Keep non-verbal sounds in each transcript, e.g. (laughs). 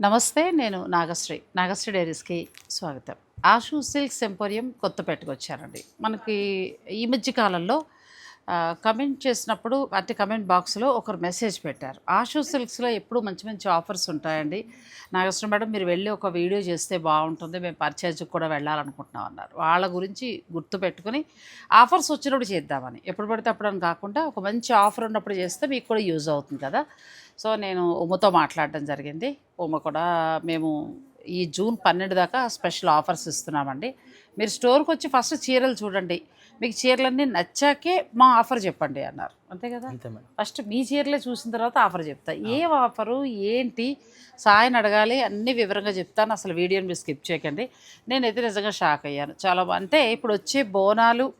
నమస్తే నేను నాగశ్రీ. నాగశ్రీ డైరీస్కి స్వాగతం. ఆషు సిల్క్ ఎంపోరియం కొత్తపేటకు వచ్చానండి మనకి ఈ మధ్య కాలంలో కమెంట్ చేసినప్పుడు అంటే కమెంట్ బాక్స్లో ఒకరు మెసేజ్ పెట్టారు. ఆషు సిల్క్స్లో ఎప్పుడు మంచి మంచి ఆఫర్స్ ఉంటాయండి. నాగేశ్వర మేడం మీరు వెళ్ళి ఒక వీడియో చేస్తే బాగుంటుంది. మేము పర్చేజ్కి కూడా వెళ్ళాలనుకుంటున్నాం అన్నారు. వాళ్ళ గురించి గుర్తు పెట్టుకుని ఆఫర్స్ వచ్చినప్పుడు చేద్దామని. ఎప్పుడు పడితే అప్పుడు అని కాకుండా ఒక మంచి ఆఫర్ ఉన్నప్పుడు చేస్తే మీకు కూడా యూజ్ అవుతుంది కదా. సో నేను ఉమ్మతో మాట్లాడడం జరిగింది. ఉమ్మ కూడా మేము ఈ జూన్ పన్నెండు దాకా స్పెషల్ ఆఫర్స్ ఇస్తున్నామండి. మీరు స్టోర్కి వచ్చి ఫస్ట్ చీరలు చూడండి. మీకు చీరలన్నీ నచ్చాకే మా ఆఫర్ చెప్పండి అన్నారు. అంతే కదా? ఫస్ట్ మీ చీరలే చూసిన తర్వాత ఆఫర్ చెప్తా. ఏ ఆఫరు ఏంటి సాయని అడగాలి అన్ని వివరంగా చెప్తాను. అసలు వీడియోని మీరు స్కిప్ చేయకండి. నేనైతే నిజంగా షాక్ అయ్యాను. చాలా అంటే ఇప్పుడు వచ్చే బోనాలు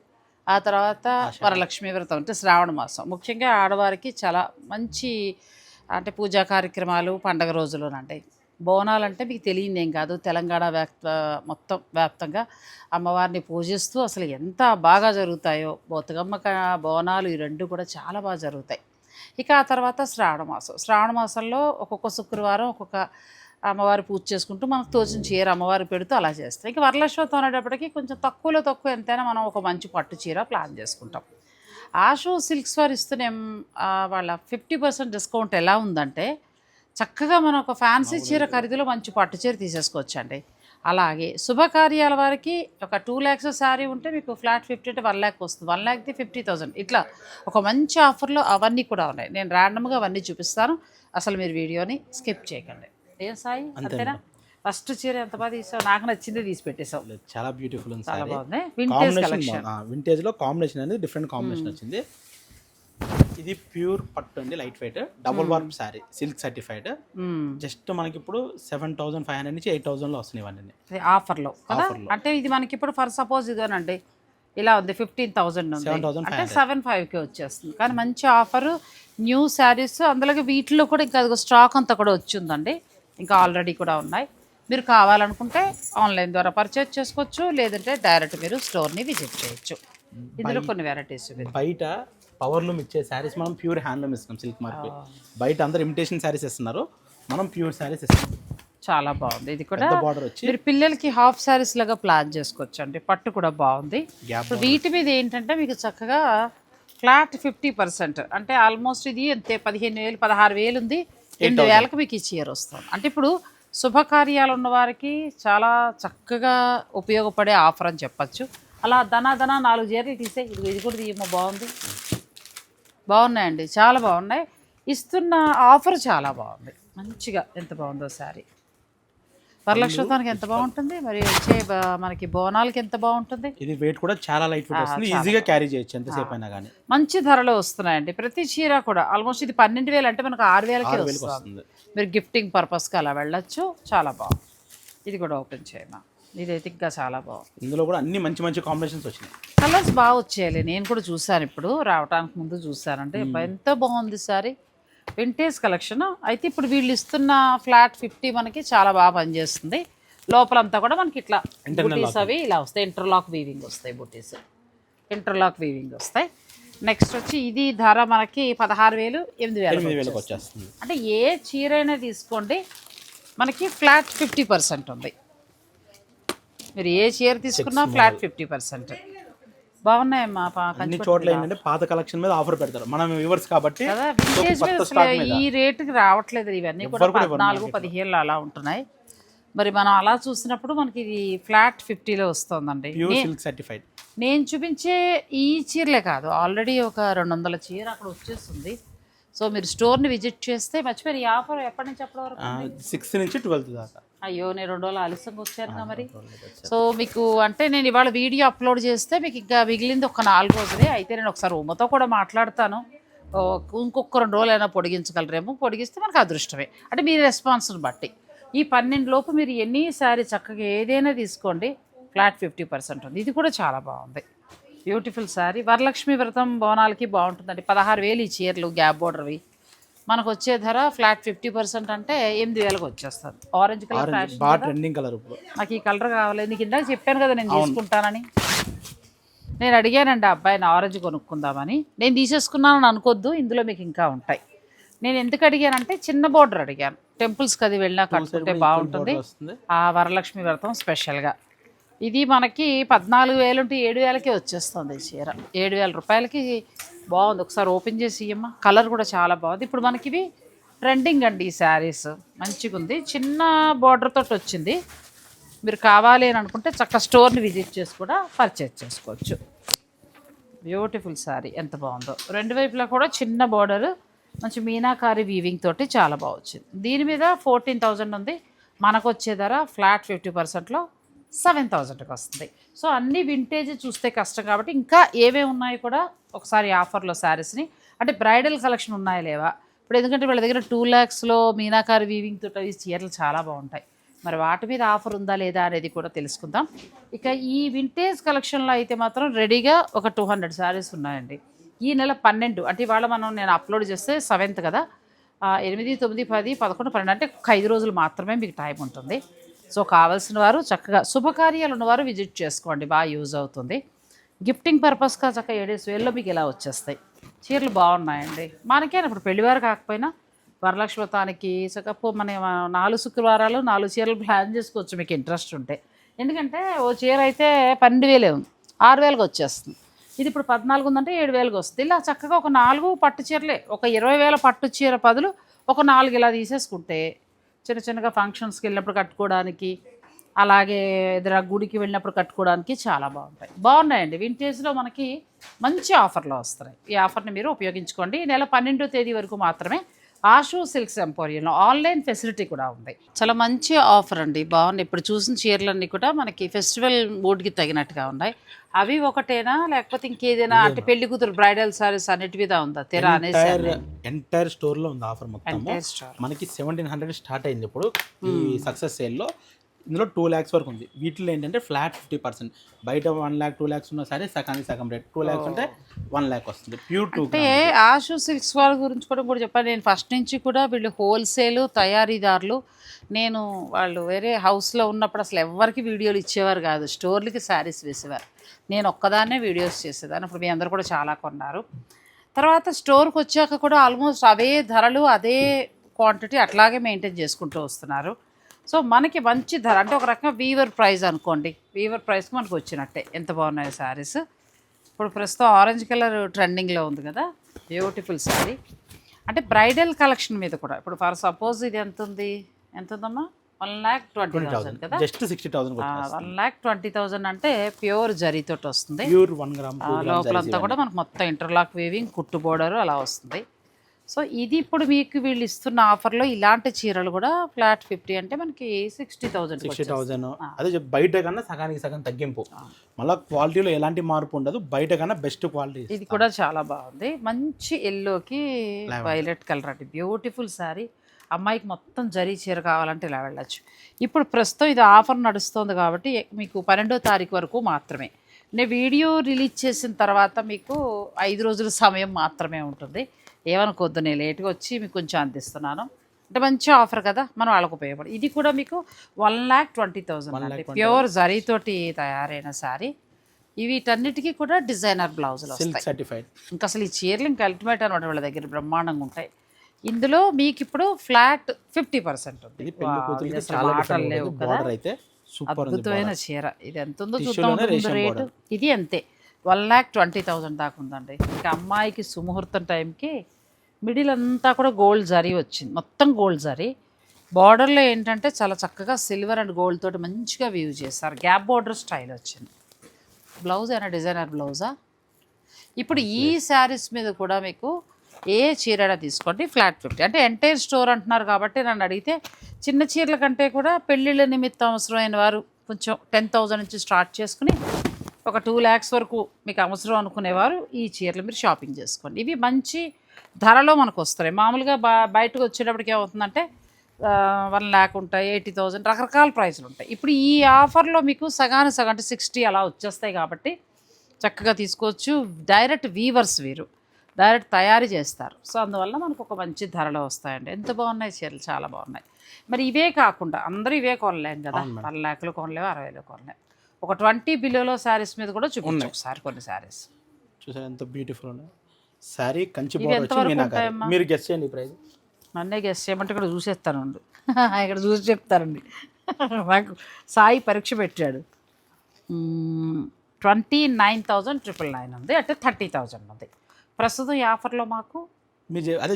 ఆ తర్వాత వరలక్ష్మి వ్రతం అంటే శ్రావణ మాసం. ముఖ్యంగా ఆడవారికి చాలా మంచి అంటే పూజా కార్యక్రమాలు పండగ రోజులోనండి బోనాలు అంటే మీకు తెలియదు ఏం కాదు. తెలంగాణ వ్యాప్త మొత్తం వ్యాప్తంగా అమ్మవారిని పూజిస్తూ అసలు ఎంత బాగా జరుగుతాయో బతుకమ్మ బోనాలు ఈ రెండు కూడా చాలా బాగా జరుగుతాయి. ఇక ఆ తర్వాత శ్రావణ మాసం. శ్రావణ మాసంలో ఒక్కొక్క శుక్రవారం ఒక్కొక్క అమ్మవారి పూజ చేసుకుంటూ మనకు తోచిన చీర అమ్మవారి పెడుతూ అలా చేస్తాం. ఇక వరలక్ష్మితో అనేటప్పటికి కొంచెం తక్కువలో తక్కువ ఎంతైనా మనం ఒక మంచి పట్టు చీర ప్లాన్ చేసుకుంటాం. ఆషో సిల్క్స్ వారు ఇస్తున్న వాళ్ళ ఫిఫ్టీ పర్సెంట్ డిస్కౌంట్ ఎలా ఉందంటే చక్కగా మనం ఒక ఫ్యాన్సీ చీర ఖరీదులో మంచి పట్టు చీర తీసేసుకోవచ్చండి. అలాగే శుభకార్యాల వారికి ఒక టూ ల్యాక్స్ శారీ ఉంటే మీకు ఫ్లాట్ ఫిఫ్టీ అంటే వన్ ల్యాక్ వస్తుంది. వన్ ల్యాక్ది ఫిఫ్టీ థౌసండ్ ఇట్లా ఒక మంచి ఆఫర్లో అవన్నీ కూడా ఉన్నాయి. నేను ర్యాండమ్గా అవన్నీ చూపిస్తాను. అసలు మీరు వీడియోని స్కిప్ చేయకండి. ఏం సాయి? అంతేనా? ఫస్ట్ చీర ఎంత బాగా తీసావు? నాకు నచ్చింది తీసి పెట్టేసావు చాలా బ్యూటిఫుల్ ఉంది చాలా బాగుంది. వింటేజ్ కలెక్షన్ కాంబినేషన్ వింటేజ్లో కాంబినేషన్ అనేది డిఫరెంట్ కాంబినేషన్ వచ్చింది. ఇది ప్యూర్ పట్టు అండి light weight. Double warp sari silk certified just మనకి ఇప్పుడు సెవెన్ థౌసండ్ ఫైవ్ హండ్రెడ్ నుంచి ఎయిట్ థౌసండ్లో వస్తున్నాయి ఇవన్నీ. ఆఫర్లో కదా? అంటే ఇది మనకి ఇప్పుడు ఫర్ సపోజ్ ఇదేనండి ఇలా ఉంది ఫిఫ్టీన్ 7,500. అంటే సెవెన్ ఫైవ్కి వచ్చేస్తుంది. కానీ మంచి ఆఫర్ న్యూ శారీస్ అందులోకి వీటిలో కూడా ఇంకా స్టాక్ అంతా కూడా వచ్చిందండి. ఇంకా ఆల్రెడీ కూడా ఉన్నాయి. మీరు కావాలనుకుంటే ఆన్లైన్ ద్వారా పర్చేజ్ చేసుకోవచ్చు లేదంటే డైరెక్ట్ మీరు స్టోర్ని విజిట్ చేయొచ్చు. ఇందులో కొన్ని వెరైటీస్ బయట పవర్ లూమ్ ఇచ్చే శారీస్ మనం ప్యూర్ హ్యాండ్లూమ్ ఇస్తున్నాం సిల్క్ మార్కెట్ బయట అందరు ఇమిటేషన్ శారీస్ ఇస్తున్నారు మనం ప్యూర్ శారీస్ ఇస్తున్నాం చాలా బాగుంది. ఇది కూడా బార్డర్ వచ్చి మీరు పిల్లలకి హాఫ్ శారీస్ లాగా ప్లాన్ చేసుకోవచ్చు అండి. పట్టు కూడా బాగుంది. వీటి మీద ఏంటంటే మీకు చక్కగా ఫ్లాట్ ఫిఫ్టీ పర్సెంట్ అంటే ఆల్మోస్ట్ ఇది అంతే పదిహేను వేలు పదహారు వేలు ఉంది. ఎనిమిది వేలకు మీకు ఈ చీర వస్తుంది. అంటే ఇప్పుడు శుభకార్యాలు ఉన్న వారికి చాలా చక్కగా ఉపయోగపడే ఆఫర్ అని చెప్పచ్చు. అలా ధనా ధనా నాలుగు చీరలు తీసే ఇది ఇది కూడా తీయమో బాగుంది. బాగున్నాయండి. చాలా బాగున్నాయి. ఇస్తున్న ఆఫర్ చాలా బాగుంది. మంచిగా ఎంత బాగుందో శారీ. వరలక్ష్మతానికి ఎంత బాగుంటుంది? మరి వచ్చే మనకి బోనాలకి ఎంత బాగుంటుంది? ఇది వెయిట్ కూడా చాలా లైట్ వెయిట్ వస్తుంది. ఈజీగా క్యారీ చేయొచ్చు ఎంతసేపు అయినా కానీ మంచి ధరలో వస్తున్నాయండి. ప్రతి చీర కూడా ఆల్మోస్ట్ ఇది పన్నెండు వేలు అంటే మనకు ఆరు వేలకే వస్తుంది. మీరు గిఫ్టింగ్ పర్పస్కి అలా వెళ్ళొచ్చు. చాలా బాగుంది. ఇది కూడా ఓపెన్ చేయమా? ఇదైతే ఇంకా చాలా బాగుంది. ఇందులో కూడా అన్ని మంచి మంచి కాంబినేషన్స్ వచ్చినాయి. కలర్స్ బాగా వచ్చేయాలి. నేను కూడా చూశాను ఇప్పుడు. రావడానికి ముందు అబ్బా, ఎంత బాగుంది సారీ. వింటేజ్ కలెక్షన్ అయితే ఇప్పుడు వీళ్ళు ఇస్తున్న ఫ్లాట్ ఫిఫ్టీ మనకి చాలా బాగా పనిచేస్తుంది. లోపలంతా కూడా మనకి ఇట్లా బుటీస్ అవి ఇలా వస్తాయి. ఇంటర్లాక్ వీవింగ్ వస్తాయి బుటీస్. ఇంటర్లాక్ వీవింగ్ వస్తాయి. నెక్స్ట్ వచ్చి ఇది ధర మనకి పదహారు వేలు ఎనిమిది వేలు వచ్చేస్తుంది. అంటే ఏ చీర అయినా తీసుకోండి. మనకి ఫ్లాట్ ఫిఫ్టీ పర్సెంట్ ఉంది. మీరు ఏ చీర తీసుకున్నా ఫ్లాట్ ఫిఫ్టీ పర్సెంట్ బాగున్నాయమ్మా అన్ని చోట్ల ఏంటంటే పాత కలెక్షన్ మీద ఆఫర్ పెడతారు. మనం వ్యూవర్స్ కాబట్టి ఈ రేటుకి రావట్లేదు. ఇవన్నీ కూడా పద్నాలుగు పదిహేళ్ళు అలా ఉంటున్నాయి. మరి మనం అలా చూసినప్పుడు మనకి ఇది ఫ్లాట్ ఫిఫ్టీలో వస్తుందండి. సర్టిఫైడ్ నేను చూపించే ఈ చీరలే కాదు. ఆల్రెడీ ఒక రెండు వందల చీర అక్కడ వచ్చేస్తుంది. సో మీరు స్టోర్ని విజిట్ చేస్తే మర్చిపోయారు. ఈ ఆఫర్ ఎప్పటి నుంచి ఎప్పటి వరకు సిక్స్త్ నుంచి ట్వెల్త్ దాకా. అయ్యో నేను రెండు రోజులు ఆలస్యంగా వచ్చాను మరి. సో మీకు అంటే నేను ఇవాళ వీడియో అప్లోడ్ చేస్తే మీకు ఇంకా మిగిలింది ఒక నాలుగు రోజులే. అయితే నేను ఒకసారి ఉమ్మతో కూడా మాట్లాడతాను. ఇంకొక రెండు రోజులు అయినా పొడిగించగలరేమో. పొడిగిస్తే మనకు అదృష్టమే. అంటే మీ రెస్పాన్స్ని బట్టి. ఈ పన్నెండు లోపు మీరు ఎన్ని సారీ చక్కగా ఏదైనా తీసుకోండి ఫ్లాట్ ఫిఫ్టీ పర్సెంట్ ఉంది. ఇది కూడా చాలా బాగుంది. బ్యూటిఫుల్ శారీ. వరలక్ష్మి వ్రతం బోనాలకి బాగుంటుందండి. పదహారు వేలు ఈ చీరలు గ్యాప్ బోర్డర్వి. మనకు వచ్చే ధర ఫ్లాట్ ఫిఫ్టీ పర్సెంట్ అంటే ఎనిమిది వేలకు వచ్చేస్తుంది. ఆరెంజ్ కలర్ బాగా ట్రెండింగ్ కలర్ నాకు ఈ కలర్ కావాలి. నీకు ఇందాక చెప్పాను కదా నేను తీసుకుంటానని. నేను అడిగానండి ఆ అబ్బాయిని ఆరెంజ్ కొనుక్కుందామని. నేను తీసేసుకున్నానని అనుకోద్దు ఇందులో మీకు ఇంకా ఉంటాయి. నేను ఎందుకు అడిగానంటే చిన్న బోర్డర్ అడిగాను. టెంపుల్స్కి అది వెళ్ళినా కట్టుకుంటే బాగుంటుంది. ఆ వరలక్ష్మి వ్రతం స్పెషల్గా ఇది మనకి పద్నాలుగు వేలు ఉంటే ఏడు వేలకే వచ్చేస్తుంది చీర. ఏడు వేల రూపాయలకి బాగుంది. ఒకసారి ఓపెన్ చేసి ఇయ్యమ్మా కలర్ కూడా చాలా బాగుంది. ఇప్పుడు మనకి ఇవి ట్రెండింగ్ అండి ఈ శారీస్. మంచిగా ఉంది చిన్న బార్డర్ తోటి వచ్చింది. మీరు కావాలి అని అనుకుంటే చక్క స్టోర్ని విజిట్ చేసి కూడా పర్చేజ్ చేసుకోవచ్చు. బ్యూటిఫుల్ శారీ. ఎంత బాగుందో. రెండు వైపులా కూడా చిన్న బార్డర్ మంచి మీనాకారి వీవింగ్ తోటి చాలా బాగా వచ్చింది. దీని మీద ఫోర్టీన్ థౌజండ్ ఉంది. మనకు వచ్చే ధర ఫ్లాట్ ఫిఫ్టీ పర్సెంట్లో సెవెన్ థౌజండ్కి వస్తుంది. సో అన్ని వింటేజ్ చూస్తే కష్టం కాబట్టి ఇంకా ఏమేమి ఉన్నాయి కూడా ఒకసారి ఆఫర్లో శారీస్ని అంటే బ్రైడల్ కలెక్షన్ ఉన్నాయా లేవా? ఇప్పుడు ఎందుకంటే వీళ్ళ దగ్గర టూ ల్యాక్స్లో మీనాకారి వీవింగ్ తోట ఈ చీరలు చాలా బాగుంటాయి. మరి వాటి మీద ఆఫర్ ఉందా లేదా అనేది కూడా తెలుసుకుందాం. ఇక ఈ వింటేజ్ కలెక్షన్లో అయితే మాత్రం రెడీగా ఒక టూ హండ్రెడ్ శారీస్ ఉన్నాయండి. ఈ నెల పన్నెండు అంటే ఇవాళ మనం నేను అప్లోడ్ చేస్తే సెవెంత్ కదా? ఎనిమిది తొమ్మిది పది పదకొండు పన్నెండు అంటే ఒక ఐదు రోజులు మాత్రమే మీకు టైం ఉంటుంది. సో కావాల్సిన వారు చక్కగా శుభకార్యాలు ఉన్నవారు విజిట్ చేసుకోండి బాగా యూజ్ అవుతుంది. గిఫ్టింగ్ పర్పస్గా చక్కగా ఏడేసి వేల్లో మీకు ఇలా వచ్చేస్తాయి. చీరలు బాగున్నాయండి. మనకే ఇప్పుడు పెళ్ళివారు కాకపోయినా వరలక్ష్మి వ్రతానికి మన నాలుగు శుక్రవారాలు నాలుగు చీరలు ప్లాన్ చేసుకోవచ్చు మీకు ఇంట్రెస్ట్ ఉంటే. ఎందుకంటే ఓ చీర అయితే పన్నెండు వేలే ఉంది ఆరు వేలకు వచ్చేస్తుంది. ఇది ఇప్పుడు పద్నాలుగు ఉందంటే ఏడు వేలకు వస్తుంది. ఇలా చక్కగా ఒక నాలుగు పట్టు చీరలే ఒక ఇరవై వేల పట్టు చీర బదులు ఒక నాలుగు ఇలా తీసేసుకుంటే చిన్న చిన్నగా ఫంక్షన్స్కి వెళ్ళినప్పుడు కట్టుకోవడానికి అలాగే ఏదైనా గుడికి వెళ్ళినప్పుడు కట్టుకోవడానికి చాలా బాగుంటాయి. బాగున్నాయండి. వింటేజ్లో మనకి మంచి ఆఫర్లు వస్తున్నాయి. ఈ ఆఫర్ని మీరు ఉపయోగించుకోండి. ఈ నెల పన్నెండో తేదీ వరకు మాత్రమే ఆషు సిల్క్స్ ఎంపోరియంలో ఆన్లైన్ ఫెసిలిటీ కూడా ఉంది. చాలా మంచి ఆఫర్ అండి. బాగున్నాయి ఇప్పుడు చూసిన చీరలన్నీ కూడా మనకి ఫెస్టివల్ మూడ్కి తగినట్టుగా ఉన్నాయి. అవి ఒకటేనా? లేకపోతే ఇంకేదైనా అంటే పెళ్ళి కూతురు బ్రైడల్ సారీస్ అన్నిటి మీద ఉందా? తెర అనేసి ఎంటైర్ స్టోర్లో ఉంది ఆఫర్ మొత్తం. మనకి సెవెంటీన్ హండ్రెడ్ స్టార్ట్ అయింది ఇప్పుడు. ఈ సక్సెస్ సేల్లో ఇందులో టూ ల్యాక్స్ వరకు ఉంది. వీటిలో ఏంటంటే ఫ్లాట్ ఫిఫ్టీ పర్సెంట్ బయట వన్ ల్యాక్ టూ ల్యాక్స్ ఉన్నా సరే సగానికి సగం రేట్ టూ ల్యాక్స్ అంటే వన్ ల్యాక్ వస్తుంది. ప్యూర్ టూ అంటే ఆషు సిల్క్స్ వాళ్ళ గురించి కూడా కూడా చెప్పాను నేను ఫస్ట్ నుంచి కూడా వీళ్ళు హోల్సేల్ తయారీదారులు. నేను వాళ్ళు వేరే హౌస్లో ఉన్నప్పుడు అసలు ఎవరికి వీడియోలు ఇచ్చేవారు కాదు. స్టోర్లకి శారీస్ వేసేవారు. నేను ఒక్కదాన్నే వీడియోస్ చేసేదాన్ని. ఇప్పుడు మీ అందరు కూడా చాలా కొన్నారు. తర్వాత స్టోర్కి వచ్చాక కూడా ఆల్మోస్ట్ అవే ధరలు అదే క్వాంటిటీ అట్లాగే మెయింటైన్ చేసుకుంటూ వస్తున్నారు. సో మనకి మంచి ధర అంటే ఒక రకంగా వీవర్ ప్రైస్ అనుకోండి. వీవర్ ప్రైస్కి మనకు వచ్చినట్టే. ఎంత బాగున్నాయి శారీస్ ఇప్పుడు ప్రస్తుతం ఆరెంజ్ కలర్ ట్రెండింగ్లో ఉంది కదా. బ్యూటిఫుల్ శారీ అంటే బ్రైడల్ కలెక్షన్ మీద కూడా. ఇప్పుడు ఫర్ సపోజ్ ఇది ఎంత ఉంది? ఎంత ఉందమ్మా? వన్ ల్యాక్ ట్వంటీ థౌసండ్ కదా. Just sixty thousand one lakh twenty thousand అంటే ప్యూర్ జరీతోటి వస్తుంది. ప్యూర్ వన్ గ్రామ్ లోపలంతా కూడా మనకు మొత్తం ఇంటర్లాక్ వేవింగ్ కుట్టు బోర్డర్ అలా వస్తుంది. సో ఇది ఇప్పుడు మీకు వీళ్ళు ఇస్తున్న ఆఫర్లో ఇలాంటి చీరలు కూడా ఫ్లాట్ ఫిఫ్టీ అంటే మనకి సిక్స్టీ థౌజండ్ సిక్స్టీ థౌసండ్ అదే బయట కన్నా సగానికి సగం తగ్గింపు. మళ్ళీ క్వాలిటీలో ఎలాంటి మార్పు ఉండదు బయట కన్నా బెస్ట్ క్వాలిటీ ఇది కూడా చాలా బాగుంది. మంచి ఎల్లోకి వైలెట్ కలర్ అండి. బ్యూటిఫుల్ శారీ. అమ్మాయికి మొత్తం జరీ చీర కావాలంటే ఇలా వెళ్ళచ్చు. ఇప్పుడు ప్రస్తుతం ఇది ఆఫర్ నడుస్తుంది కాబట్టి మీకు పన్నెండో తారీఖు వరకు మాత్రమే. నేను వీడియో రిలీజ్ చేసిన తర్వాత మీకు ఐదు రోజుల సమయం మాత్రమే ఉంటుంది. ఏమనుకోవద్దు నేను లేట్గా వచ్చి మీకు కొంచెం అందిస్తున్నాను. అంటే మంచి ఆఫర్ కదా మనం వాళ్ళకు ఉపయోగపడి. ఇది కూడా మీకు వన్ ల్యాక్ ట్వంటీ థౌజండ్ అండి. ప్యూర్ జరీతోటి తయారైన శారీ వీటన్నిటికీ కూడా డిజైనర్ బ్లౌజులు సర్టిఫైడ్ ఇంకా అసలు ఈ చీరలు ఇంకా అల్టిమేట్ అనమాట వాళ్ళ దగ్గర బ్రహ్మాండంగా ఉంటాయి. ఇందులో మీకు ఇప్పుడు ఫ్లాట్ ఫిఫ్టీ పర్సెంట్ ఉంది. మాటలు లేవు కదా. అద్భుతమైన చీర. ఇది ఎంత ఉందో చూద్దాం రేటు. ఇది అంతే. వన్ ల్యాక్ ట్వంటీ థౌజండ్ దాకా ఉందండి. ఇంకా అమ్మాయికి సుముహూర్తం టైంకి మిడిల్ అంతా కూడా గోల్డ్ జరీ వచ్చింది. మొత్తం గోల్డ్ జరీ. బార్డర్లో ఏంటంటే చాలా చక్కగా సిల్వర్ అండ్ గోల్డ్ తోటి మంచిగా వ్యూ చేస్తారు గ్యాప్ బార్డర్ స్టైల్ వచ్చింది. బ్లౌజ్ అయినా డిజైనర్ బ్లౌజా? ఇప్పుడు ఈ శారీస్ మీద కూడా మీకు ఏ చీర తీసుకోండి ఫ్లాట్ ఫిఫ్టీ. అంటే ఎంటైర్ స్టోర్ అంటున్నారు కాబట్టి నన్ను అడిగితే చిన్న చీరల కంటే కూడా పెళ్ళిళ్ళ నిమిత్తం అవసరమైన వారు కొంచెం టెన్ థౌజండ్ నుంచి స్టార్ట్ చేసుకుని ఒక టూ ల్యాక్స్ వరకు మీకు అవసరం అనుకునేవారు ఈ చీరలు మీరు షాపింగ్ చేసుకోండి. ఇవి మంచి ధరలో మనకు వస్తాయి మామూలుగా బా బయటకు వచ్చేటప్పటికి ఏమవుతుందంటే వన్ ల్యాక్ ఉంటాయి ఎయిటీ థౌజండ్ రకరకాల ప్రైస్లు ఉంటాయి. ఇప్పుడు ఈ ఆఫర్లో మీకు సగానికి సగం అంటే సిక్స్టీ అలా వచ్చేస్తాయి కాబట్టి చక్కగా తీసుకోవచ్చు. డైరెక్ట్ వీవర్స్ వీరు డైరెక్ట్ తయారు చేస్తారు. సో అందువల్ల మనకు ఒక మంచి ధరలో వస్తాయండి. ఎంత బాగున్నాయి చీరలు? చాలా బాగున్నాయి. మరి ఇవే కాకుండా అందరూ ఇవే కొనలేం కదా. వన్ ల్యాక్లు కొనలేవు అరవైలో కొనలేము ఒక ట్వంటీ బిలోలో శారీస్ మీద కూడా చూపించు ఒకసారి కొన్ని శారీస్. చూసారు ఎంత బ్యూటిఫుల్ ఉన్నాయి? శారీ కంచి బోర్డర్ వచ్చి మీనాకారి? మీరు గెస్ట్ చేయండి ప్రైస్ నన్నే గెస్ట్ చేయమంటే ఇక్కడ చూసేస్తానండి (laughs) ఇక్కడ చూసి చెప్తారండి (laughs) నాకు సాయి పరీక్ష పెట్టాడు. Twenty nine thousand triple nine ఉంది. అంటే థర్టీ థౌజండ్ ఉంది. ప్రస్తుతం ఈ ఆఫర్లో మాకు అదే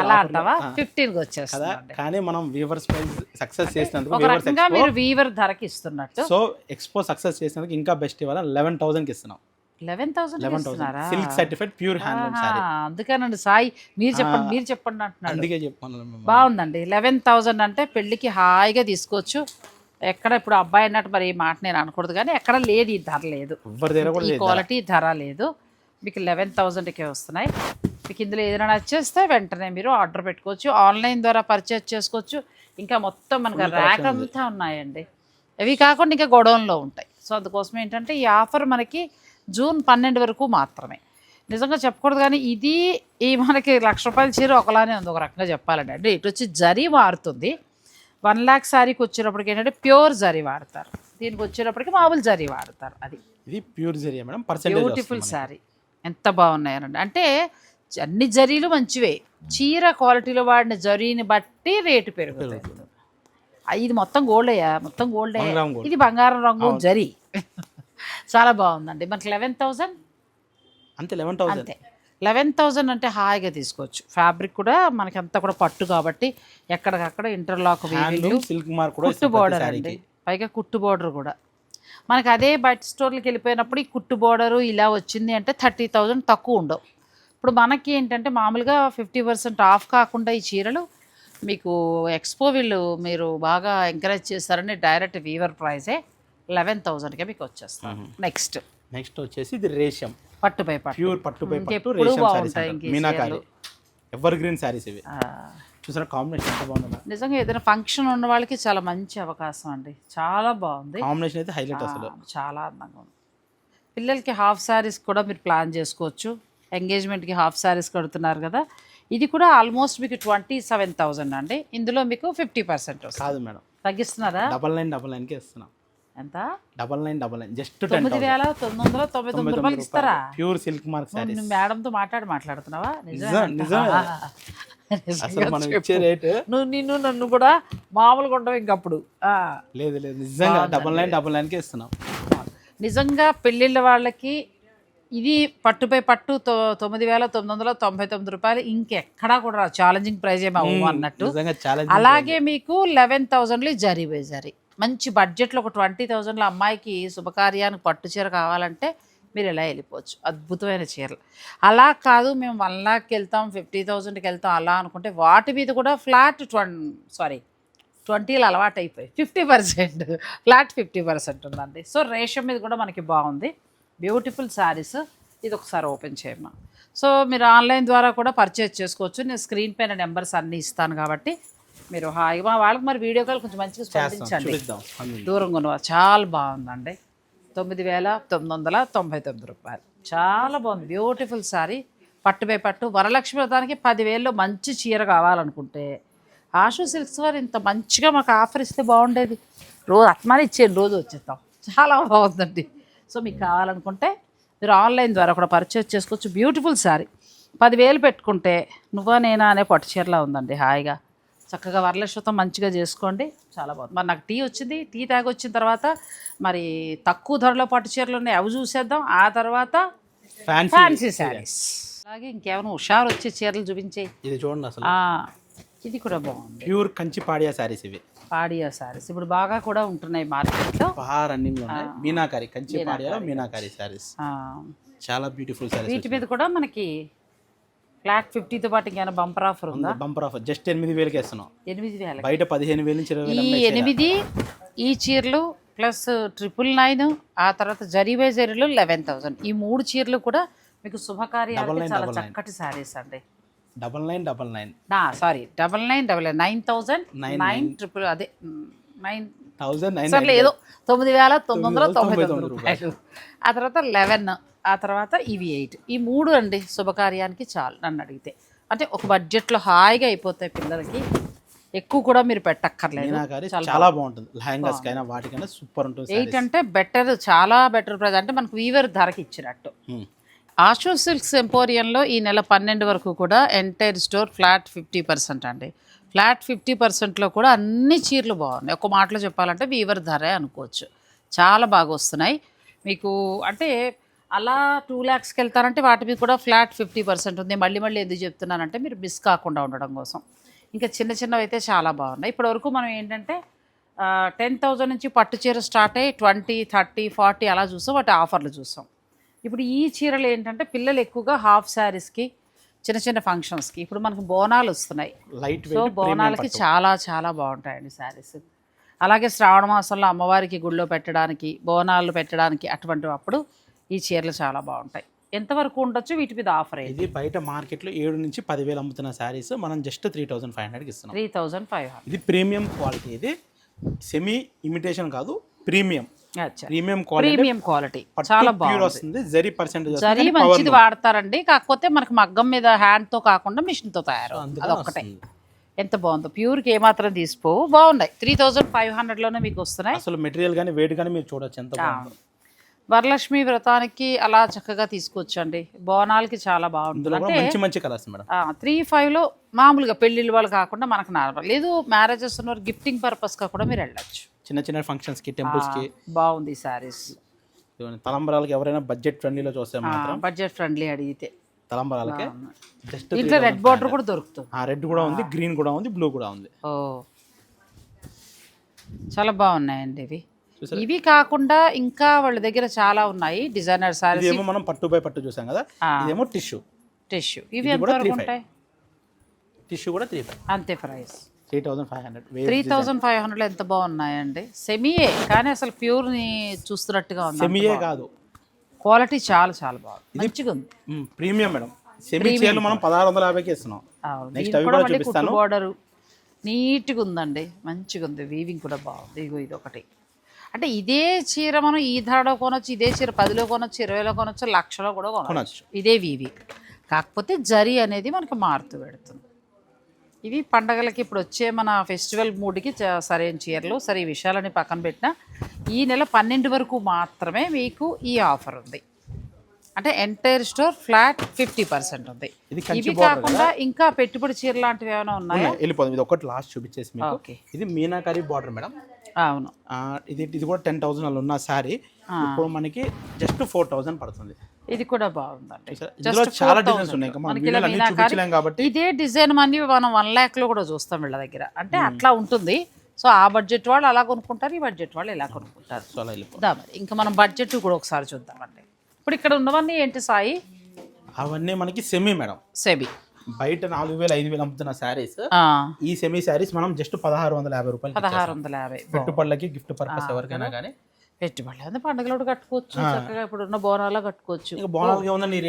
అలా అంటావా? ఫిఫ్టీన్కి కానీ మనం వీవర్స్ సక్సెస్ చేసినందుకు వీవర్స్ మీరు వీవర్ ధరకి ఇస్తున్నట్టు. సో ఎక్స్పో సక్సెస్ చేసినందుకు ఇంకా బెస్ట్ ఇవ్వాలి? లెవెన్ థౌసండ్కి ఇస్తున్నాం. Eleven thousand eleven thousand. Silk certified pure handloom sari. అందుకేనండి సాయి మీరు చెప్పండి మీరు చెప్పండి అంటున్నాడు. అందుకే చెప్పాను బాగుందండి. లెవెన్ థౌజండ్ అంటే పెళ్ళికి హాయిగా తీసుకోవచ్చు. ఎక్కడ ఇప్పుడు అబ్బాయి అన్నట్టు మరి ఈ మాట నేను అనకూడదు కానీ ఎక్కడ లేదు ఈ ధర లేదు. క్వాలిటీ ధర లేదు. మీకు లెవెన్ థౌజండ్కే వస్తున్నాయి. మీకు ఇందులో ఏదైనా నచ్చేస్తే వెంటనే మీరు ఆర్డర్ పెట్టుకోవచ్చు. ఆన్లైన్ ద్వారా పర్చేజ్ చేసుకోవచ్చు. ఇంకా మొత్తం మనకు ర్యాక్ అంతా ఉన్నాయండి. ఇవి కాకుండా ఇంకా గొడవల్లో ఉంటాయి. సో అందుకోసం ఏంటంటే ఈ ఆఫర్ మనకి జూన్ పన్నెండు వరకు మాత్రమే. నిజంగా చెప్పకూడదు కానీ ఇది ఈ మనకి లక్ష రూపాయల చీర ఒకలానే ఉంది ఒక రకంగా చెప్పాలండి అంటే ఇటు వచ్చి జరీ మారుతుంది వన్ ల్యాక్ శారీకి వచ్చేటప్పటికి ఏంటంటే ప్యూర్ జరీ వాడతారు. దీనికి వచ్చేటప్పటికి మామూలు జరీ వాడతారు అది. ఇది pure madam percentage beautiful sari. ఎంత బాగున్నాయనండి. అంటే అన్ని జరీలు మంచివే. చీర క్వాలిటీలో వాడిన జరీని బట్టి రేటు పెరుగుతుంది. ఇది మొత్తం గోల్డ్ అయ్యా మొత్తం గోల్డ్ gold. ఇది బంగారం రంగు జరీ. చాలా బాగుందండి. మనకి లెవెన్ థౌజండ్ అంతే లెవెన్ థౌసండ్ అంతే. లెవెన్ థౌజండ్ అంటే హాయిగా తీసుకోవచ్చు. ఫ్యాబ్రిక్ కూడా మనకి అంతా కూడా పట్టు కాబట్టి ఎక్కడికక్కడ ఇంటర్లాక్ సిల్క్ మార్క్ కూడా కుట్టు బోర్డర్ అండి. పైగా కుట్టు బోర్డర్ కూడా. మనకి అదే బయట స్టోర్లకు వెళ్ళిపోయినప్పుడు ఈ కుట్టు బోర్డరు ఇలా వచ్చింది అంటే థర్టీ థౌజండ్ తక్కువ ఉండవు. ఇప్పుడు మనకి ఏంటంటే మామూలుగా ఫిఫ్టీ పర్సెంట్ ఆఫ్ కాకుండా ఈ చీరలు మీకు ఎక్స్పో వీళ్ళు మీరు బాగా ఎంకరేజ్ చేస్తారని డైరెక్ట్ వీవర్ ప్రైజే లెవెన్ థౌజండ్కే మీకు వచ్చేస్తాను నెక్స్ట్. నెక్స్ట్ వచ్చేసి ఇది రేషం. పట్టుపై పట్టు. ప్యూర్ పట్టుపై పట్టు రేషం ఈ మీనాకారి. ఎవర్ గ్రీన్ శారీస్ ఇవి. చూసారా కాంబినేషన్ ఎంత బాగుందా. నిజంగా ఏదైనా ఫంక్షన్ ఉన్న వాళ్ళకి చాలా మంచి అవకాశం అండి. చాలా బాగుంది. కాంబినేషన్ అయితే హైలైట్ అసలు. చాలా అందంగా ఉంది. పిల్లలకి హాఫ్ శారీస్ కూడా మీరు ప్లాన్ చేసుకోవచ్చు. ఎంగేజ్మెంట్కి హాఫ్ శారీస్ కడుతున్నారు కదా. ఇది కూడా ఆల్మోస్ట్ మీకు ట్వంటీ సెవెన్ థౌజండ్ అండి. ఇందులో మీకు ఫిఫ్టీ పర్సెంట్ కాదు మేడం. తగ్గిస్తున్నారా? డబల్ నైన్ డబల్ నైన్కి ఇస్తున్నాం. ఎంత? Double nine double nine. Just తొమ్మిది వేల తొమ్మిది వందల తొంభై తొమ్మిది రూపాయలకి ఇస్తారా? ప్యూర్ సిల్క్ మార్క్ నువ్వు మేడంతో మాట్లాడి మాట్లాడుతున్నావా? నిజం, నిజమే. అసలు మనం ఇచ్చే రేట్. నువ్వు నిన్ను నన్ను కూడా మామూలుగా ఉండవు ఇంకప్పుడు. ఆ. లేదు లేదు. నిజంగా డబల్ నైన్ డబల్ నైన్కి ఇస్తున్నాం. నిజంగా పెళ్ళిళ్ళ వాళ్ళకి ఇది పట్టుపై పట్టు తొమ్మిది వేల తొమ్మిది వందల తొంభై తొమ్మిది రూపాయలు ఇంకెక్కడా కూడా ఛాలెంజింగ్ ప్రైజ్ ఏమి అన్నట్టు. అలాగే మీకు లెవెన్ థౌజండ్లో జరీ బై జరీ. మంచి బడ్జెట్లో ఒక ట్వంటీ థౌజండ్లో అమ్మాయికి శుభకార్యానికి పట్టు చీర కావాలంటే మీరు ఎలా వెళ్ళిపోవచ్చు. అద్భుతమైన చీరలు. అలా కాదు మేము వన్ లాక్కి వెళ్తాం ఫిఫ్టీ థౌజండ్కి వెళ్తాం అలా అనుకుంటే వాటి మీద కూడా ఫ్లాట్ ట్వం సారీ ట్వంటీలు అలవాటు అయిపోయి fifty percent flat fifty percent ఉందండి. సో రేషం మీద కూడా మనకి బాగుంది. బ్యూటిఫుల్ శారీస్. ఇది ఒకసారి ఓపెన్ చేయమ్మా. సో మీరు ఆన్లైన్ ద్వారా కూడా పర్చేజ్ చేసుకోవచ్చు. నేను స్క్రీన్ పైన నెంబర్స్ అన్నీ ఇస్తాను కాబట్టి మీరు హాయిగా మా వాళ్ళకి మరి వీడియో కాల్ కొంచెం మంచిగా స్పందించండి. దూరంగా ఉన్నవారు చాలా బాగుందండి. తొమ్మిది వేల తొమ్మిది వందల తొంభై తొమ్మిది రూపాయలు. చాలా బాగుంది. బ్యూటిఫుల్ శారీ పట్టుపై పట్టు. వరలక్ష్మి వ్రతానికి పదివేల్లో మంచి చీర కావాలనుకుంటే ఆశు సిల్క్స్ వారు ఇంత మంచిగా మాకు ఆఫర్ ఇస్తే బాగుండేది. రోజు అట్మాని ఇచ్చేయండి రోజు వచ్చేస్తాం. చాలా బాగుందండి. సో మీకు కావాలనుకుంటే మీరు ఆన్లైన్ ద్వారా కూడా పర్చేస్ చేసుకోవచ్చు. బ్యూటిఫుల్ శారీ పదివేలు పెట్టుకుంటే నువ్వా నేనా అనే పట్టు చీరలా ఉందండి హాయిగా. చక్కగా వరలక్ష్మితం మంచిగా చేసుకోండి. చాలా బాగుంది. మరి నాకు టీ వచ్చింది. టీ తాగి వచ్చిన తర్వాత మరి తక్కువ ధరలో పట్టు చీరలు ఉన్నాయి. అవి చూసేద్దాం. ఆ తర్వాత ఫ్యాన్సీ ఫ్యాన్సీ శారీస్ అలాగే ఇంకేమైనా హుషారు వచ్చే చీరలు చూపించేయి. ఇది చూడండి అసలు. ఇది కూడా బాగుంది. ప్యూర్ కంచి పాడియా శారీస్ ఇవి. పాడియా శారీస్ ఇప్పుడు బాగా కూడా ఉంటున్నాయి మార్కెట్లో. బాగా రన్నింగ్ మీనాకారి కంచి పాడియాలో మీనాకారి శారీస్ చాలా బ్యూటిఫుల్ శారీస్ వీటి మీద కూడా మనకి ఫ్లాట్ ఫిఫ్టీతో పాటు ఇంకేమైనా బంపర్ ఆఫర్ ఉందా? Bumper offer. జస్ట్ ఎనిమిది వేలకి ఇస్తున్నాం. ఎనిమిది వేల బయట పదిహేను వేల నుంచి ఇరవై ఈ ఎనిమిది ఈ చీరలు ప్లస్ ట్రిపుల్ నైన్ ఆ తర్వాత జరీవే జరీలు లెవెన్ థౌసండ్. ఈ మూడు చీరలు కూడా మీకు శుభకార్యాలకి చాలా చక్కటి శారీస్ అండి. Double nine double nine sorry double nine double nine nine thousand nine triple అదే నైన్ థౌజండ్ నైన్ ఏదో తొమ్మిది వేల తొమ్మిది వందల తొంభై తొమ్మిది రూపాయలు. ఆ తర్వాత లెవెన్ ఆ తర్వాత ఇవి ఎయిట్. ఈ మూడు అండి శుభకార్యానికి చాలు నన్ను అడిగితే. అంటే ఒక బడ్జెట్లో హాయిగా అయిపోతాయి పిల్లలకి. ఎక్కువ కూడా మీరు పెట్టక్కర్లేదు. చాలా బాగుంటుంది. లెహంగాస్ కైనా వాటికైనా సూపర్ ఉంటుంది ఎయిట్ అంటే బెటర్ చాలా బెటర్ ప్రైస్ అంటే మనకు వీవర్ ధరకి ఇచ్చినట్టు. ఆషో సిల్క్స్ ఎంపోరియంలో ఈ నెల పన్నెండు వరకు కూడా entire store flat fifty percent అండి. ఫ్లాట్ ఫిఫ్టీ పర్సెంట్లో కూడా అన్ని చీరలు బాగున్నాయి. ఒక మాటలో చెప్పాలంటే వీవర్ ధరే అనుకోవచ్చు. చాలా బాగా వస్తున్నాయి. మీకు అంటే అలా టూ ల్యాక్స్కి వెళ్తారంటే వాటి మీద కూడా ఫ్లాట్ ఫిఫ్టీ పర్సెంట్ ఉంది. మళ్ళీ మళ్ళీ ఎందుకు చెప్తున్నానంటే మీరు మిస్ కాకుండా ఉండడం కోసం. ఇంకా చిన్న చిన్నవి అయితే చాలా బాగున్నాయి. ఇప్పటివరకు మనం ఏంటంటే టెన్ థౌజండ్ నుంచి పట్టు చీర స్టార్ట్ అయ్యి ట్వంటీ థర్టీ ఫార్టీ అలా చూసాం. వాటి ఆఫర్లు చూసాం. ఇప్పుడు ఈ చీరలు ఏంటంటే పిల్లలు ఎక్కువగా హాఫ్ శారీస్కి చిన్న చిన్న ఫంక్షన్స్కి ఇప్పుడు మనకు బోనాలు వస్తున్నాయి. లైట్ సో బోనాలకి చాలా చాలా బాగుంటాయండి శారీస్ అలాగే శ్రావణ మాసంలో అమ్మవారికి గుళ్ళో పెట్టడానికి బోనాలు పెట్టడానికి అటువంటి అప్పుడు ఈ చీరలు చాలా బాగుంటాయి. ఎంతవరకు ఉండొచ్చు? వీటి మీద ఆఫర్ అయ్యింది ఇది బయట మార్కెట్లో ఏడు నుంచి పదివేలు అమ్ముతున్న శారీస్ మనం జస్ట్ త్రీ థౌసండ్ ఫైవ్ హండ్రెడ్కి ఇస్తున్నాం. త్రీ థౌజండ్ ఫైవ్ హండ్రెడ్ ఇది ప్రీమియం క్వాలిటీ ఇది సెమీ ఇమిటేషన్ కాదు. ప్రీమియం. ప్రీమియం ప్రీమియం క్వాలిటీ చాలా బాగుంది. జరీ పర్సెంటేజ్ జరీ మంచిది వాడతారండి. కాకపోతే మనకి మగ్గం మీద హ్యాండ్తో కాకుండా మిషన్తో తయారు. అదొక్కటే. ఎంత బాగుందో. ప్యూర్కి ఏమాత్రం తీసిపోవు బాగున్నాయి. త్రీ థౌజండ్ ఫైవ్ హండ్రెడ్లోనే మీకు వస్తున్నాయి. అసలు మెటీరియల్ కానీ వెయిట్ కానీ మీరు చూడొచ్చు ఎంత బాగుందో. వరలక్ష్మి వ్రతానికి అలా చక్కగా తీసుకొచ్చండి. బోనాలకి చాలా బాగుంటుంది. మంచి మంచి కలర్స్ మేడం. త్రీ ఫైవ్లో మామూలుగా పెళ్ళిళ్ళ వాళ్ళు కాకుండా మనకు నార్మల్. లేదు మ్యారేజెస్ ఉన్నవారు గిఫ్టింగ్ పర్పస్గా కూడా మీరు వెళ్ళచ్చు. చిన్న చిన్న ఫంక్షన్స్కి టెంపుల్స్కి. బాగుంది ఇదిగోండి, తలంబరాలకి ఎవరైనా బడ్జెట్ ఫ్రెండ్లీలో చూస్తే మాత్రం బడ్జెట్ ఫ్రెండ్లీ అడిగితే. తలంబరాలకి జస్ట్ దీంట్లో రెడ్ బార్డర్ కూడా దొరుకుతుంది. ఆ రెడ్ కూడా ఉంది గ్రీన్ కూడా ఉంది బ్లూ కూడా ఉంది. ఓ. చాలా బాగున్నాయండి ఇవి? ఇవి కాకుండా ఇంకా వాళ్ళ దగ్గర చాలా ఉన్నాయి డిజైనర్ సారీస్ ఇదేమో మనం పట్టు బై పట్టు చూసాం కదా. ఇదేమో టిష్యూ టిష్యూ ఇవి ఎంత కూడా వరకు 35. ఉంటాయి? టిష్యూ కూడా త్రీ ఫైవ్ అంతే price three thousand five hundred. Three thousand five hundred ఎంత బాగున్నాయండి? సెమీయే కానీ అసలు ప్యూర్ని చూస్తున్నట్టుగా ఉంది. సెమీయే కాదు. క్వాలిటీ చాలా చాలా బాగుంది. మంచిగా ఉంది. Premium madam. సెమీ చీరలు మనం పదహారు వందల యాభైకి ఇస్తున్నాం. దీనికి అవి కూడా చూపిస్తాను. బార్డరు. నీట్గా ఉందండి. మంచిగా ఉంది. వీవింగ్ కూడా బాగుంది. ఇగో ఇది ఒకటి. అంటే ఇదే చీర మనం ఈ ధరలో కొనొచ్చు ఇదే చీర పదిలో కొనొచ్చు ఇరవైలో కొనొచ్చు లక్షలో కూడా కొనొచ్చు. ఇదే వీవి కాకపోతే జరీ అనేది మనకు మారుతూ పెడుతుంది. ఇవి పండగలకి ఇప్పుడు వచ్చే మన ఫెస్టివల్ మూడ్కి సరైన చీరలు సరే ఈ విషయాలని పక్కన పెట్టిన ఈ నెల పన్నెండు వరకు మాత్రమే మీకు ఈ ఆఫర్ ఉంది. అంటే entire store flat fifty percent ఉంది. ఇవి కాకుండా ఇంకా పెట్టుబడి చీర లాంటివి ఏమైనా ఉన్నాయా? ఇది ఒకటి లాస్ట్ చూపించేసి ఓకే. ఇది మీనాకరి బార్డర్ మేడం. అవును. ఇది ఇది కూడా టెన్ థౌసండ్ అలా ఉన్న శారీ. ఇప్పుడు మనకి జస్ట్ ఫోర్ థౌసండ్ పడుతుంది. ఇది కూడా బాగుందండి? ఇందులో చాలా డిజైన్స్ ఉన్నాయి. కాబట్టి ఇదే డిజైన్ మనీ మనం వన్ ల్యాక్లో కూడా చూస్తాం వీళ్ళ దగ్గర. అంటే అట్లా ఉంటుంది. సో ఆ బడ్జెట్ వాళ్ళు అలా కొనుక్కుంటారు ఈ బడ్జెట్ వాళ్ళు ఇలా కొనుక్కుంటారు. సో అలా ఇంకా మనం బడ్జెట్ కూడా ఒకసారి చూద్దామండి. ఇప్పుడు ఇక్కడ ఉన్నవన్నీ ఏంటి సాయి? అవన్నీ మనకి సెమీ మేడం. సెబి బయట నాలుగు వేలు ఐదు వేలు అమ్ముతున్న శారీస్. ఈ సెమీ శారీస్ మనం జస్ట్ పదహారు వందల యాభై రూపాయలు పదహారు వందల యాభై. పెట్టుబడులకి గిఫ్ట్ పర్పస్ ఎవరికైనా కానీ పెట్టుబడి అది పండుగలు కూడా కట్టుకోవచ్చు చక్కగా ఇప్పుడు ఉన్న బోనాలు కట్టుకోవచ్చు.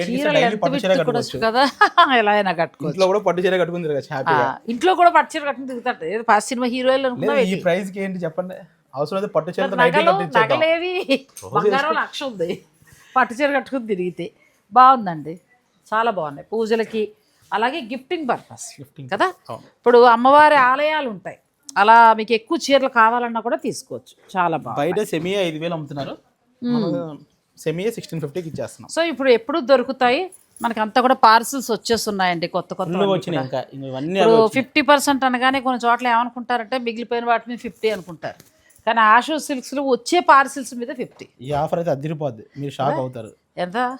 చీర కట్టుకోవచ్చు. కదా (laughs) ఎలా అయినా కట్టుకోవచ్చు. ఇంట్లో కూడా పట్టు చీర ఆ, హ్యాపీగా. ఇంట్లో కూడా పట్టు చీర కట్టుకుని దిగుతాడు ఏదో ఫస్ట్ సినిమా హీరోయిన్లు అనుకున్నా ఈ ప్రైస్కి ఏంటి చెప్పండి? అవసరం అయితే పట్టు కట్టించేద్దాం. నగలేవి బంగారం లక్ష ఉంది. పట్టు చీర కట్టుకుని తిరిగితే బాగుందండి. చాలా బాగున్నాయి పూజలకి. అలాగే గిఫ్టింగ్ పర్పస్ Gifting. కదా. ఇప్పుడు అమ్మవారి ఆలయాలు ఉంటాయి. అలా మీకు ఎక్కువ చీరలు కావాలన్నా కూడా తీసుకోవచ్చు. చాలా బాగుంది. బయట సెమీ ఐదు వేలు అమ్ముతున్నారు. సెమీ సిక్స్టీన్ ఫిఫ్టీకి ఇచ్చేస్తున్నాం. సో ఇప్పుడు ఎప్పుడు దొరుకుతాయి? మనకి అంతా కూడా పార్సిల్స్ వచ్చేస్తున్నాయండి కొత్త కొత్త ఇప్పుడు ఫిఫ్టీ పర్సెంట్ అనగానే కొన్ని చోట్ల ఏమనుకుంటారంటే మిగిలిపోయిన వాటి మీద ఫిఫ్టీ అనుకుంటారు. కానీ ఆషో సిల్క్స్లో వచ్చే పార్సిల్స్ మీద ఫిఫ్టీ ఈ ఆఫర్ అయితే అదిరిపోద్ది. మీరు షాక్ అవుతారు. ఎంత?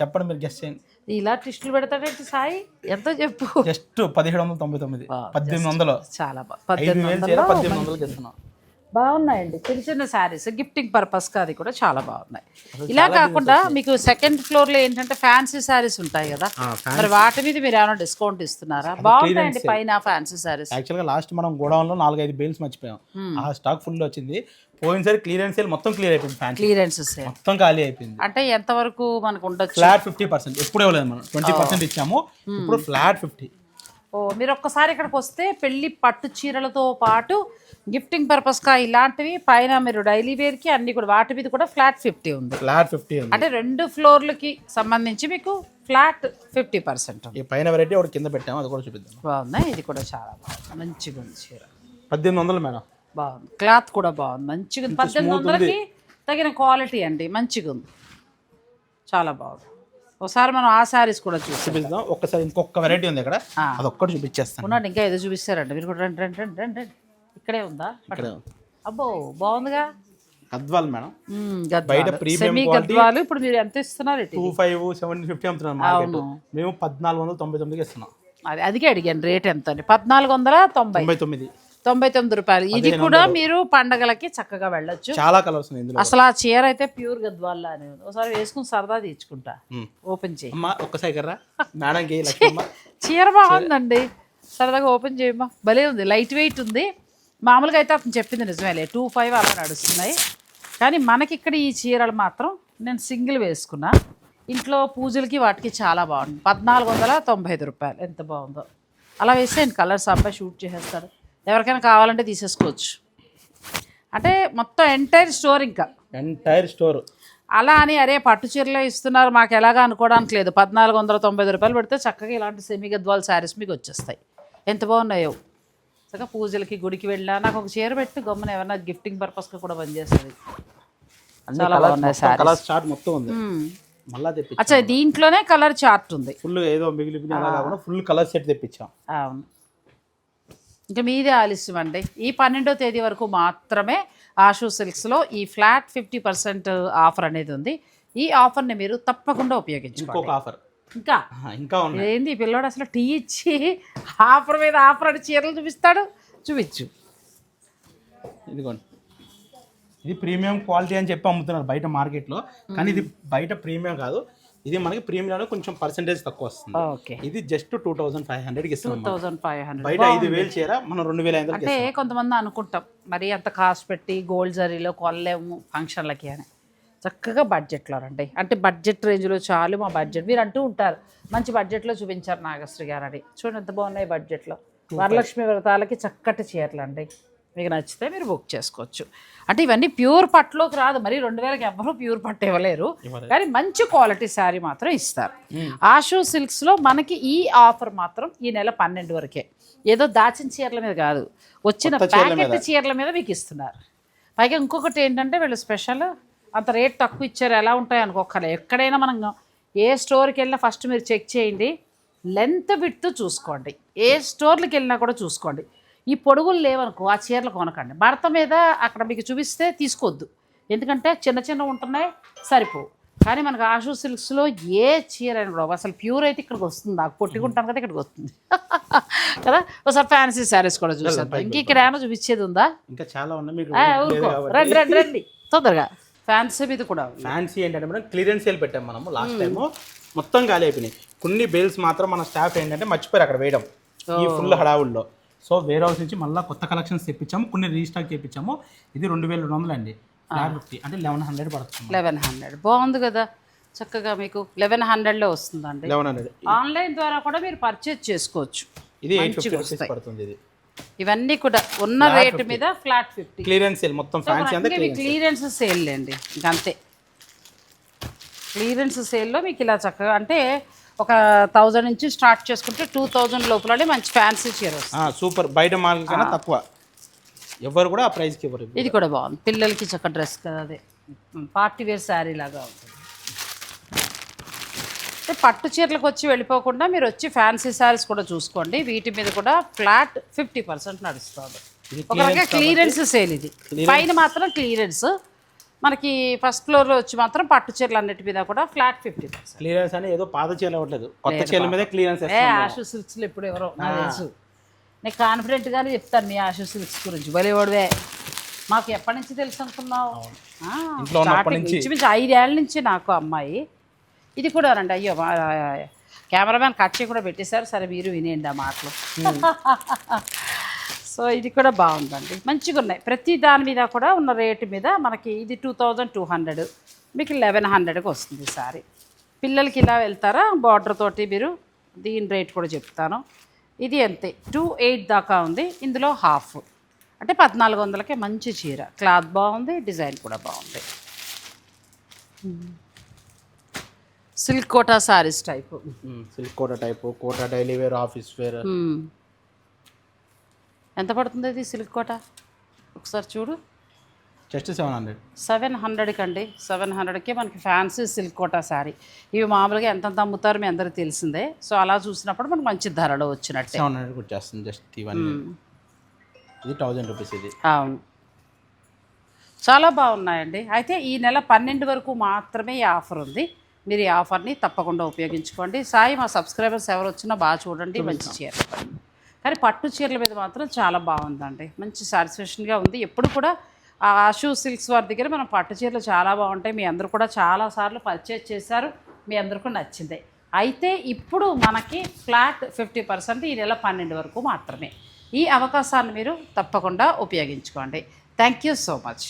చెప్పండి మీరు గెస్ట్ చేయండి. ఇలా టిస్టులు పెడతాడేంటి సాయి? ఎంతో చెప్పు. జస్ట్ పదిహేడు వందల తొంభై తొమ్మిది. పద్దెనిమిది వందలు. చాలా పద్దెనిమిది వందలు. పద్దెనిమిది వందలకి ఇస్తున్నాం. బాగున్నాయండి. చిన్న చిన్న శారీస్. గిఫ్టింగ్ పర్పస్కి అది కూడా చాలా బాగున్నాయి. ఇలా కాకుండా మీకు సెకండ్ ఫ్లోర్లో ఏంటంటే ఫ్యాన్సీ శారీస్ ఉంటాయి కదా. మరి వాటి మీద మీరు ఏమైనా డిస్కౌంట్ ఇస్తున్నారా? బాగుంటాయండి పైన ఫ్యాన్సీ శారీస్. యాక్చువల్గా లాస్ట్ మనం గోడౌన్లో నాలుగైదు బేల్స్ మర్చిపోయాం. ఆ స్టాక్ ఫుల్ వచ్చింది. పోయినసారి క్లియరెన్స్ సేల్ మొత్తం క్లియర్ అయిపోయింది ఫ్యాన్ క్లియరెన్స్ సేల్ మొత్తం ఖాళీ అయిపోయింది. అంటే ఎంతవరకు మనకు ఉండొచ్చు? ఫ్లాట్ ఫిఫ్టీ పర్సెంట్ ఎప్పుడు ఇవ్వలేదు మనం. ట్వంటీ పర్సెంట్ ఇచ్చాము. ఇప్పుడు ఫ్లాట్ ఫిఫ్టీ ఓ మీరు ఒక్కసారి ఇక్కడికి వస్తే పెళ్ళి పట్టు చీరలతో పాటు గిఫ్టింగ్ పర్పస్గా ఇలాంటివి పైన మీరు డైలీ వేర్కి అన్ని కూడా వాటి మీద కూడా ఫ్లాట్ ఫిఫ్టీ ఉంది. ఫ్లాట్ ఫిఫ్టీ ఉంది. అంటే రెండు ఫ్లోర్లకి సంబంధించి మీకు ఫ్లాట్ ఫిఫ్టీ పర్సెంట్ ఈ పైన వెరైటీ ఒకటి కింద పెట్టాము అది కూడా చూపిద్దాం. బాగుంది? ఇది కూడా చాలా బాగుంది. మంచిగా ఉంది చీర. పద్దెనిమిది వందలు మేడం. బాగుంది. క్లాత్ కూడా బాగుంది. మంచిగా ఉంది. పద్దెనిమిది వందలకి తగిన క్వాలిటీ అండి. మంచిగా ఉంది. చాలా బాగుంది. ఒకసారి మనం ఆ శారీస్ కూడా చూసాం చూపిద్దాం. ఒక్కసారి ఇంకొక వెరైటీ ఉంది ఇక్కడ. ఆ. అది ఒక్కటి చూపించేస్తాను ఉన్నాడు ఇంకా ఏదో చూపిస్తారంట. మీరు కూడా రండి రండి రండి రండి ఇక్కడే ఉందా? ఇక్కడ అబ్బో బాగుందిగా? గద్వాల్ మేడం. బయట quality- గద్వాలు. ఇప్పుడు మీరు ఎంత ఇస్తున్నారు టూ ఫైవ్ సెవెన్ ఫిఫ్టీ అమ్ముతున్నాం మార్కెట్. మేము పద్నాలుగు వందల తొంభై తొమ్మిదికి ఇస్తున్నాం. అది అదికే అడిగాను రేట్ ఎంత అని పద్నాలుగు వందల తొంభై తొమ్మిది. తొంభై తొమ్మిది రూపాయలు. ఇది కూడా మీరు పండగలకి చక్కగా వెళ్ళొచ్చు. చాలా కలర్స్ అసలు ఆ చీర అయితే ప్యూర్ గద్వాల్లా అని ఉంది. ఒకసారి వేసుకుని సరదా తీర్చుకుంటా. ఓపెన్ చేయి. ఒక్కసారి కర్రా. (laughs) చీర బాగుందండి. సరదాగా ఓపెన్ చేయమ్మా. భలే ఉంది. లైట్ వెయిట్ ఉంది. మామూలుగా అయితే అతను చెప్పింది నిజమేలే. టూ ఫైవ్ అలా నడుస్తున్నాయి. కానీ మనకి ఇక్కడ ఈ చీరలు మాత్రం నేను సింగిల్ వేసుకున్నా. ఇంట్లో పూజలకి వాటికి చాలా బాగుంది. పద్నాలుగు వందల తొంభై ఐదు రూపాయలు. ఎంత బాగుందో. అలా వేసేయండి. కలర్స్ అబ్బాయి షూట్ చేసేస్తాడు. ఎవరికైనా కావాలంటే తీసేసుకోవచ్చు. అంటే మొత్తం ఎంటైర్ స్టోర్ ఇంకా. ఎంటైర్ స్టోర్ అలా అని అరే పట్టు చీరలే ఇస్తున్నారు మాకు ఎలాగా అనుకోవడానికి లేదు. పద్నాలుగు వందల తొంభై రూపాయలు పెడితే చక్కగా ఇలాంటి సెమీ గద్వాల్ శారీస్ మీకు వచ్చేస్తాయి. ఎంత బాగున్నాయో. చక్కగా పూజలకి గుడికి వెళ్ళినా నాకు ఒక చీర పెట్టి గమ్మున ఏమన్నా గిఫ్టింగ్ పర్పస్గా కూడా పనిచేస్తుంది. చాలా బాగున్నాయి శారీస్ అచ్చా దీంట్లోనే కలర్ చార్ట్ ఉంది. ఫుల్ ఏదో మిగిలిపోయిన ఫుల్ కలర్ సెట్ తెప్పించాం. అవును. ఇంకా మీదే ఆలస్యం అండి ఈ పన్నెండో తేదీ వరకు మాత్రమే ఆషు సిల్క్స్లో ఈ ఫ్లాట్ ఫిఫ్టీ పర్సెంట్ ఆఫర్ అనేది ఉంది. ఈ ఆఫర్ని మీరు తప్పకుండా ఉపయోగించుకోండి. ఆఫర్. ఇంకా? ఇంకా ఏంది పిల్లోడు అసలు టీ ఇచ్చి ఆఫర్ మీద ఆఫర్ అని చీరలు చూపిస్తాడు? చూపించు. ఇదిగోండి. ఇది ప్రీమియం క్వాలిటీ అని చెప్పి అమ్ముతున్నారు బయట మార్కెట్లో. కానీ ఇది బయట ప్రీమియం కాదు. ఇది మనకి ప్రీమియంలో కొంచెం పర్సెంటేజ్ తక్కువ వస్తుంది. ఓకే ఇది జస్ట్ టూ థౌసండ్ ఫైవ్ ఇస్తున్నాం మనం. థౌజండ్ ఫైవ్ హండ్రెడ్ బయట ఐదు వేలు చీర మనం రెండు వేల ఐదు అంటే కొంతమంది అనుకుంటాం మరి అంత కాస్ట్ పెట్టి గోల్డ్ జరీలో కొనలేము ఫంక్షన్లకి అని. చక్కగా బడ్జెట్లో రండి. అంటే బడ్జెట్ రేంజ్లో చాలు మా బడ్జెట్ మీరు అంటూ ఉంటారు మంచి బడ్జెట్లో చూపించారు నాగశ్రీ గారు అని. చూడండి ఎంత బాగున్నాయి బడ్జెట్లో వరలక్ష్మి వ్రతాలకి చక్కటి చీరలు అండి మీకు నచ్చితే మీరు బుక్ చేసుకోవచ్చు. అంటే ఇవన్నీ ప్యూర్ పట్టులోకి రాదు. మరి రెండు వేలకి ఎవ్వరూ ప్యూర్ పట్టు ఇవ్వలేరు. కానీ మంచి క్వాలిటీ శారీ మాత్రం ఇస్తారు. ఆషు సిల్క్స్లో మనకి ఈ ఆఫర్ మాత్రం ఈ నెల పన్నెండు వరకే. ఏదో దాచిన చీరల మీద కాదు. వచ్చిన ప్యాకెట్ చీరల మీద. మీకు ఇస్తున్నారు. పైగా ఇంకొకటి ఏంటంటే వీళ్ళు స్పెషల్ అంత రేట్ తక్కువ ఇచ్చారు. ఎలా ఉంటాయి అనుకోకలే ఎక్కడైనా మనం ఏ స్టోర్కి వెళ్ళినా ఫస్ట్ మీరు చెక్ చేయండి. లెంత్ విడ్త్ చూసుకోండి. ఏ స్టోర్లకు వెళ్ళినా కూడా చూసుకోండి. ఈ పొడుగులు లేవనుకో ఆ చీరలు కొనకండి. భర్త మీద అక్కడ మీకు చూపిస్తే తీసుకోవద్దు ఎందుకంటే చిన్న చిన్న ఉంటున్నాయి సరిపోవు. కానీ మనకు ఆషు సిల్క్స్లో ఏ చీర అయినా కూడా అసలు ప్యూర్ అయితే ఇక్కడికి వస్తుంది. నాకు పొట్టుకుంటాను కదా ఇక్కడికి వస్తుంది. (laughs) కదా? ఒకసారి ఫ్యాన్సీ శారీస్ కూడా చూసాను ఇంక ఇక్కడ ఏమైనా చూపించేది ఉందా? ఇంకా చాలా ఉన్నాయి. రండి రండి రండి. తొందరగా. ఫ్యాన్సీ మీద కూడా. ఫ్యాన్సీ ఏంటంటే మేడం క్లియరెన్స్ సేల్ పెట్టాం మనము లాస్ట్ టైం మొత్తం గాలి అయిపోయినాయి. కొన్ని బేల్స్ మాత్రం మన స్టాఫ్ ఏంటంటే మర్చిపోయారు అక్కడ వేయడం. ఈ ఫుల్ హడావుల్లో. సో వేర్ హౌస్ నుంచి మళ్ళీ కొత్త కలెక్షన్స్ తెప్పించాము కొన్ని రీస్టాక్ చేయించాము ఇది రెండు వేల రెండు వందలు అండి ఫిఫ్టీ అంటే లెవెన్ హండ్రెడ్ పడుతుంది లెవెన్ హండ్రెడ్ బాగుంది కదా. చక్కగా మీకు లెవెన్ హండ్రెడ్లో వస్తుందండి. లెవెన్ హండ్రెడ్ ఆన్లైన్ ద్వారా కూడా మీరు పర్చేజ్ చేసుకోవచ్చు. ఇది. పడుతుంది ఇది. ఇవన్నీ కూడా ఉన్న రేటు మీద ఫ్లాట్ ఫిఫ్టీ క్లియరెన్స్ సేల్ మొత్తం ఫ్యాన్సీ అంతా క్లియరెన్స్ క్లియరెన్స్ సేల్ అండి ఇంకంతే. క్లియరెన్స్ సేల్లో మీకు ఇలా చక్కగా అంటే ఒక థౌజండ్ నుంచి స్టార్ట్ చేసుకుంటే టూ థౌజండ్ లోపలనే మంచి ఫ్యాన్సీ చీర వస్తుంది. సూపర్. బయట మార్కెట్ కన్నా తక్కువ. ఎవరు కూడా ఆ ప్రైస్కి ఇవ్వరు. ఇది కూడా బాగుంది. పిల్లలకి చక్క డ్రెస్ కదా అదే. పార్టీ వేర్ శారీ లాగా ఉంటుంది. అంటే పట్టు చీరలకు వచ్చి వెళ్ళిపోకుండా మీరు వచ్చి ఫ్యాన్సీ శారీస్ కూడా చూసుకోండి. వీటి మీద కూడా ఫ్లాట్ ఫిఫ్టీ పర్సెంట్ నడుస్తుంది. ఇది ఒక రకంగా క్లియరెన్స్ సేల్ ఇది. పైన మాత్రం క్లియరెన్స్. మనకి ఫస్ట్ ఫ్లోర్లో వచ్చి మాత్రం పట్టు చీరలు అన్నిటి మీద కూడా ఫ్లాట్ ఫిఫ్టీ పర్సెంట్ క్లియరెన్స్ అని ఏదో పాత చీరలు అవ్వట్లేదు. కొత్త చీరల మీద క్లియరెన్స్ ఏ ఆషు సిల్క్స్లో ఇప్పుడు ఎవరో నాకు తెలుసు. నేను కాన్ఫిడెంట్గానే చెప్తాను మీ ఆషు సిల్క్స్ గురించి. భలేవాడివే మాకు ఎప్పటి నుంచి తెలుసు అనుకున్నావు? ఇంట్లో ఉన్నప్పటి నుంచి. ఇంచుమించు ఐదేళ్ళ నుంచి నాకు అమ్మాయి. ఇది కూడా రండి అయ్యో మా కెమెరామ్యాన్ కట్ చేసి కూడా పెట్టేశారు. సరే మీరు వినేయండి ఆ మాటలు. (laughs) సో ఇది కూడా బాగుందండి. మంచిగా ఉన్నాయి. ప్రతి దాని మీద కూడా ఉన్న రేటు మీద మనకి ఇది టూ థౌజండ్ టూ హండ్రెడ్ మీకు లెవెన్ హండ్రెడ్కి వస్తుంది సారీ. పిల్లలకి ఇలా వెళ్తారా? బార్డర్ తోటి మీరు దీని రేట్ కూడా చెప్తాను. ఇది అంతే టూ ఎయిట్ దాకా ఉంది. ఇందులో హాఫ్. అంటే పద్నాలుగు వందలకే మంచి చీర. క్లాత్ బాగుంది డిజైన్ కూడా బాగుంది. Silk Kota saris type. Silk Kota type Kota daily wear office wear. ఎంత పడుతుంది ఇది సిల్క్ కోట? ఒకసారి చూడు. జస్ట్ సెవెన్ హండ్రెడ్ సెవెన్ హండ్రెడ్కి అండి సెవెన్ హండ్రెడ్కి మనకి ఫ్యాన్సీ సిల్క్ కోటా శారీ ఇవి మామూలుగా ఎంతెంత అమ్ముతారో మీ అందరికీ తెలిసిందే. సో అలా చూసినప్పుడు మనకు మంచి ధరలో వచ్చినట్టే. సెవెన్ హండ్రెడ్ వచ్చేస్తుంది జస్ట్ ఇవన్నీ. ఇది థౌజండ్ రూపీస్ ఇది. అవును. చాలా బాగున్నాయండి. అయితే ఈ నెల పన్నెండు వరకు మాత్రమే ఈ ఆఫర్ ఉంది. మీరు ఈ ఆఫర్ని తప్పకుండా ఉపయోగించుకోండి. సాయి మా సబ్స్క్రైబర్స్ ఎవరు వచ్చినా బాగా చూడండి. మంచి చీర. కానీ పట్టు చీరల మీద మాత్రం చాలా బాగుందండి. మంచి సాటిస్ఫాక్షన్గా ఉంది. ఎప్పుడు కూడా ఆషూ సిల్క్స్ వారి దగ్గర మనం పట్టు చీరలు చాలా బాగుంటాయి. మీ అందరూ కూడా చాలాసార్లు పర్చేజ్ చేశారు. మీ అందరికీ నచ్చింది. అయితే ఇప్పుడు మనకి ఫ్లాట్ ఫిఫ్టీ పర్సెంట్ ఈ నెల పన్నెండు వరకు మాత్రమే. ఈ అవకాశాన్ని మీరు తప్పకుండా ఉపయోగించుకోండి. Thank you so much